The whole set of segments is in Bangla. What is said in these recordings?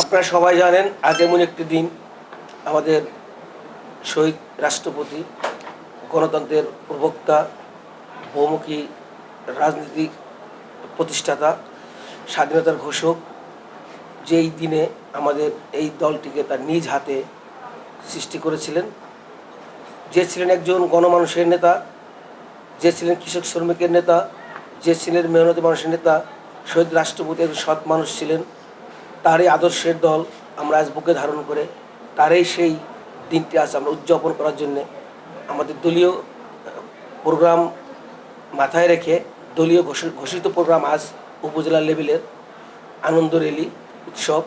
আপনারা সবাই জানেন, আজ এমন একটি দিন আমাদের শহীদ রাষ্ট্রপতি, গণতন্ত্রের প্রবক্তা, বহুমুখী রাজনীতি প্রতিষ্ঠাতা, স্বাধীনতার ঘোষক, যেই দিনে আমাদের এই দলটিকে তার নিজ হাতে সৃষ্টি করেছিলেন। যে ছিলেন একজন গণমানুষের নেতা, যে ছিলেন কৃষক শ্রমিকের নেতা, যে ছিলেন মেহনতি মানুষের নেতা, শহীদ রাষ্ট্রপতি একজন সৎ মানুষ ছিলেন। তারই আদর্শের দল আমরা আজ বুকে ধারণ করে, তারই সেই দিনটি আজ আমরা উদযাপন করার জন্যে আমাদের দলীয় প্রোগ্রাম মাথায় রেখে দলীয় ঘোষি- ঘোষিত প্রোগ্রাম আজ উপজেলা লেভেলের আনন্দ রেলি উৎসব।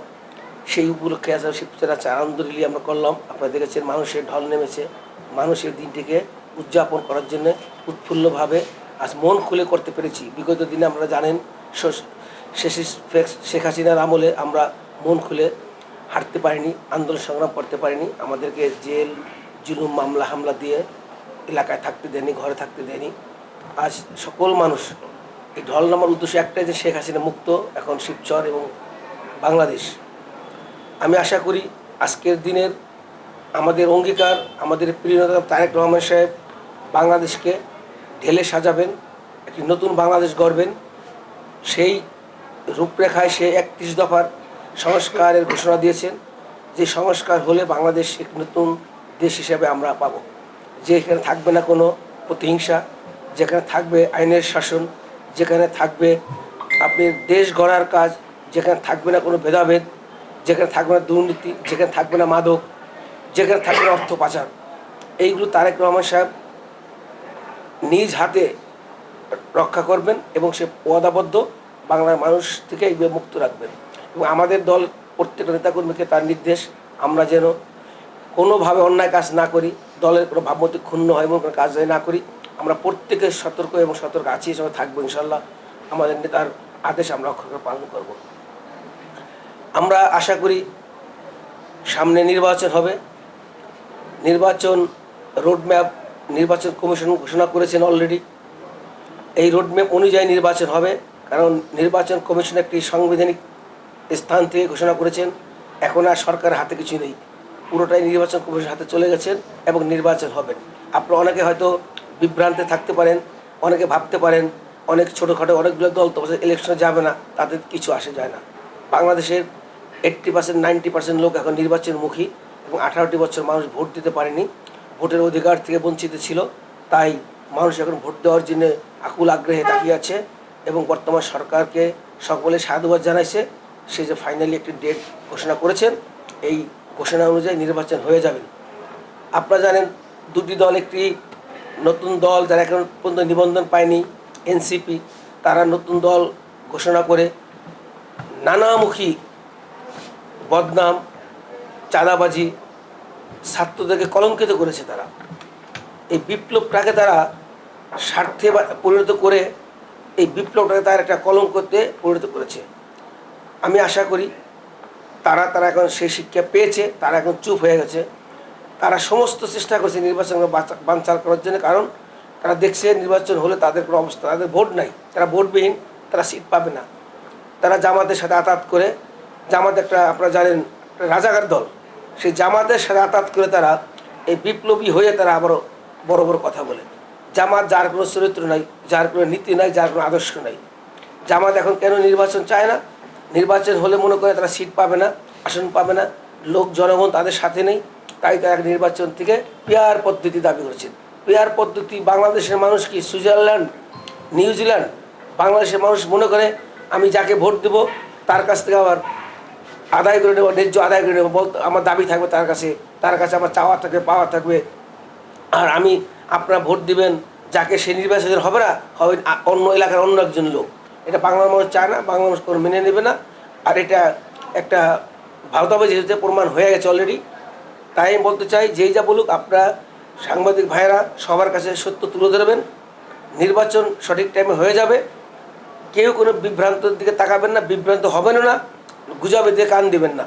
সেই উপলক্ষে আজ শিবচেরা আনন্দ রেলি আমরা করলাম। আপনারা দেখেছেন মানুষের ঢল নেমেছে, মানুষের দিনটিকে উদযাপন করার জন্য উৎফুল্লভাবে আজ মন খুলে করতে পেরেছি। বিগত দিনে আমরা জানেন শেখ হাসিনার আমলে আমরা মন খুলে হাঁটতে পারিনি, আন্দোলন সংগ্রাম করতে পারিনি। আমাদেরকে জেল, জুলুম, মামলা, হামলা দিয়ে এলাকায় থাকতে দেয়নি, ঘরে থাকতে দেয়নি। আজ সকল মানুষ, এই ঢল নামার উদ্দেশ্য একটাই যে শেখ হাসিনা মুক্ত এখন শিবচর এবং বাংলাদেশ। আমি আশা করি আজকের দিনের আমাদের অঙ্গীকার, আমাদের প্রিয় নেতা তারেক রহমান সাহেব বাংলাদেশকে ঢেলে সাজাবেন, একটি নতুন বাংলাদেশ গড়বেন। সেই রূপরেখায় সে একত্রিশ দফার সংস্কারের ঘোষণা দিয়েছেন। যে সংস্কার হলে বাংলাদেশ এক নতুন দেশ হিসেবে আমরা পাব। যেখানে থাকবে না কোনো প্রতিহিংসা, যেখানে থাকবে আইনের শাসন, যেখানে থাকবে আপনি দেশ গড়ার কাজ, যেখানে থাকবে না কোনো ভেদাভেদ, যেখানে থাকবে না দুর্নীতি, যেখানে থাকবে না মাদক, যেখানে থাকবে না অর্থ পাচার। এইগুলো তারেক রহমান সাহেব নিজ হাতে রক্ষা করবেন এবং সে ওয়াদাবদ্ধ বাংলার মানুষ থেকে এগুলো মুক্ত রাখবেন। এবং আমাদের দল প্রত্যেকটা নেতাকর্মীকে তার নির্দেশ, আমরা যেন কোনোভাবে অন্যায় কাজ না করি, দলের কোনো ভাবমতি ক্ষুণ্ণ হয় এবং কোনো কাজ না করি, আমরা প্রত্যেকে সতর্ক এবং সতর্ক আছি হিসাবে থাকব ইনশাল্লাহ আমাদের নেতার আদেশ আমরা অক্ষরে পালন করব। আমরা আশা করি সামনে নির্বাচন হবে। নির্বাচন রোডম্যাপ, নির্বাচন কমিশন ঘোষণা করেছেন অলরেডি। এই রোডম্যাপ অনুযায়ী নির্বাচন হবে। কারণ নির্বাচন কমিশন একটি সাংবিধানিক স্থান থেকে ঘোষণা করেছেন, এখন আর সরকারের হাতে কিছু নেই। পুরোটাই নির্বাচন কমিশনের হাতে চলে গেছেন এবং নির্বাচন হবে। আপনারা অনেকে হয়তো বিভ্রান্তে থাকতে পারেন, অনেকে ভাবতে পারেন, অনেক ছোটোখাটো অনেকগুলো দল তো ইলেকশনে যাবে না, তাদের কিছু আসে যায় না। বাংলাদেশের এইট্টি পার্সেন্ট নাইনটি পার্সেন্ট লোক এখন নির্বাচনমুখী এবং আঠারোটি বছর মানুষ ভোট দিতে পারেনি। ভোটের অধিকার থেকে বঞ্চিত ছিল, তাই মানুষ এখন ভোট দেওয়ার জন্য আকুল আগ্রহে তাকিয়ে আছে। এবং বর্তমান সরকারকে সকলে সাধুবাদ জানাইছে, সে যে ফাইনালি একটি ডেট ঘোষণা করেছেন, এই ঘোষণা অনুযায়ী নির্বাচন হয়ে যাবে। আপনারা জানেন, দুটি দল একটি নতুন দল, যারা এখন পর্যন্ত নিবন্ধন পায়নি এনসিপি তারা নতুন দল ঘোষণা করে নানামুখী বদনাম, চাঁদাবাজি ছাত্রদেরকে কলঙ্কিত করেছে তারা। এই বিপ্লবটাকে তারা স্বার্থে পরিণত করে এই বিপ্লবটাকে তার একটা কলঙ্কতে পরিণত করেছে। আমি আশা করি তারা তারা এখন সেই শিক্ষা পেয়েছে, তারা এখন চুপ হয়ে গেছে। তারা সমস্ত চেষ্টা করছে নির্বাচন বানচাল করার জন্য, কারণ তারা দেখছে নির্বাচন হলে তাদের কোনো অবস্থা, তাদের ভোট নাই। তারা ভোটবিহীন, তারা সিট পাবে না। তারা জামাতের সাথে আতাত করে, জামাত একটা আপনারা জানেন রাজাকার দল। সেই জামাতের সাথে আতাত করে তারা এই বিপ্লবী হয়ে তারা আবারও বড় বড় কথা বলে। জামাত যার কোনো চরিত্র নাই, যার কোনো নীতি নাই, যার কোনো আদর্শ নাই। জামাত এখন কেন নির্বাচন চায় না? নির্বাচন হলে মনে করে তারা সিট পাবে না, আসন পাবে না। লোক, জনগণ তাদের সাথে নেই। তাই তারা নির্বাচন থেকে পেয়ার পদ্ধতি দাবি করেছেন। পেয়ার পদ্ধতি বাংলাদেশের মানুষ কি সুইজারল্যান্ড, নিউজিল্যান্ড, বাংলাদেশের মানুষ মনে করে, আমি যাকে ভোট দেব, তার কাছ থেকে আবার আদায় করে নেব, ন্যায্য আদায় করে নেব বলতে আমার দাবি থাকবে তার কাছে তার কাছে আমার চাওয়া থাকবে, পাওয়া থাকবে। আর আমি আপনারা ভোট দিবেন, যাকে সে নির্বাচন হবে না, হবে অন্য এলাকার অন্য একজন লোক। এটা বাংলার মানুষ চায় না বাংলা মানুষ কোনো মেনে নেবে না। আর এটা একটা ভারতাবাজি হিসেবে প্রমাণ হয়ে গেছে অলরেডি তাই আমি বলতে চাই, যেই যা বলুক, আপনারা সাংবাদিক ভাইয়েরা সবার কাছে সত্য তুলে ধরবেন। নির্বাচন সঠিক টাইমে হয়ে যাবে। কেউ কোনো বিভ্রান্তর দিকে তাকাবেন না, বিভ্রান্ত হবেনও না গুজবে দিয়ে কান দিবেন না।